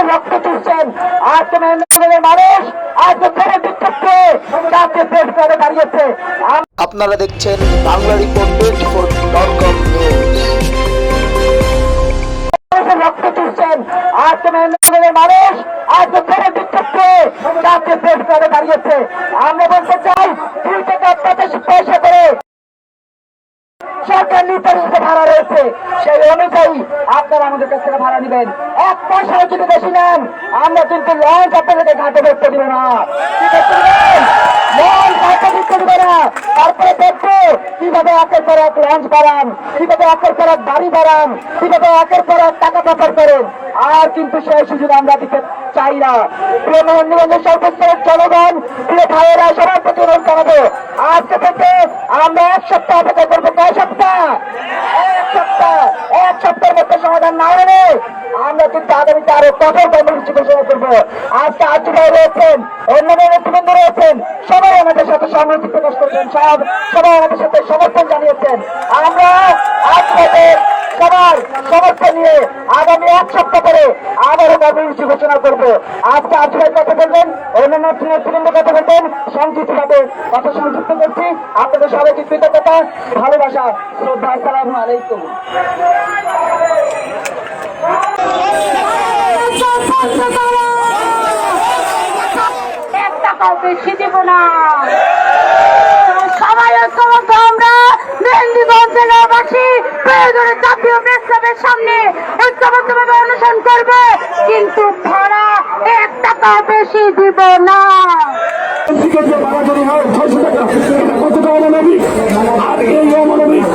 মানুষের রক্ত চুষছেন মেহেন্দ্রগঞ্জের মানুষ আজ থেকে জাতীয় দেশ করে দাঁড়িয়েছে। আপনারা দেখছেন Bangla report twenty four dot com রক্ত চুষছেন মেহেন্দ্রগঞ্জের মানুষ আজ ফেরে বিক্ষেপে জাতীয় প্রেস ক্লাবে দাঁড়িয়েছে। আমরা রয়েছে সেই অনুযায়ী আপনারা আমাদের কাছ থেকে ভাড়া নেবেন। এক পয়সাও যদি বেশি নেন, আমরা কিন্তু লঞ্চ আপনাদেরকে ঘাটে দেখতে দিব না। কি করতে লঞ্চ ঘাটে দেখতে দিব না। তারপরে দেখব কীভাবে একের পর এক টাকা আর কিন্তু সুযোগ আমরা চাই না। প্রতি আমরা এক সপ্তাহ অপেক্ষা করব কয় সপ্তাহ এক সপ্তাহ এক সপ্তাহের মধ্যে সমাধান না হলে আমরা কিন্তু আগামীতে আরও কঠোর করব। আজকে আজু ভাই রয়েছেন অন্যান্য নেতৃবৃন্দ রয়েছেন, সবাই আমাদের সাথে সম্মতি করেছেন সব, সবাই আমাদের সাথে সমর্থন জানিয়েছেন। আমরা আজ সবার সমর্থন আগামী এক সপ্তাহ পরে আবারও কর্মসূচি ঘোষণা করব। আজকে আজ ভাই কথা বলবেন, অন্যান্য নেতৃবৃন্দ কথা বলবেন সংযুক্ত ভাবে সংযুক্ত করছি। আপনাদের সবাইকে কৃতজ্ঞতা, ভালোবাসা, শ্রদ্ধা, আসসালামু আলাইকুম। বেশি দিব না। সবাই ঐক্যবদ্ধ আমরা মেহেন্দিগঞ্জ জেলাবাসী প্রয়োজনে জাতীয় প্রেস ক্লাবের সামনে ঐক্যবদ্ধভাবে অনুসরণ করবে, কিন্তু ভাড়া এক টাকা বেশি দিব না। আর এই অমানবিক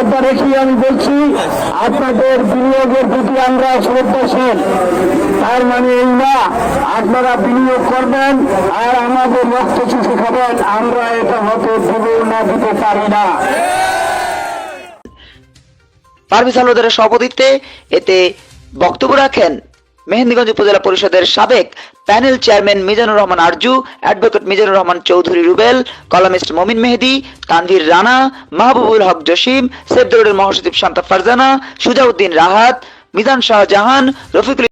শ্রদ্ধা রেখে আমি বলছি, আপনাদের বিনিয়োগের প্রতি আমরা শ্রদ্ধাশীল। তার মানে এই না, আপনারা বিনিয়োগ করবেন আর আমাদের রক্ত চুষে খাবেন, আমরা এটা হতে দেবেও না দিতে পারি না। পারভিস ওদের সভাপতিত্বে এতে বক্তব্য রাখেন মেহেন্দিগঞ্জ উপজেলা পরিষদের সাবেক panel chairman Mizanur Rahman Arju, advocate Mizanur Rahman Chowdhury Rubel, columnist Momin Mehedi Tanvir Rana, Mahbubul Haque Jasim, safe দৌড়ের মহাসচিব শান্তা ফারজানা, সুজাউদ্দিন রাহাত, মিজান শাহজাহান, রফিকুল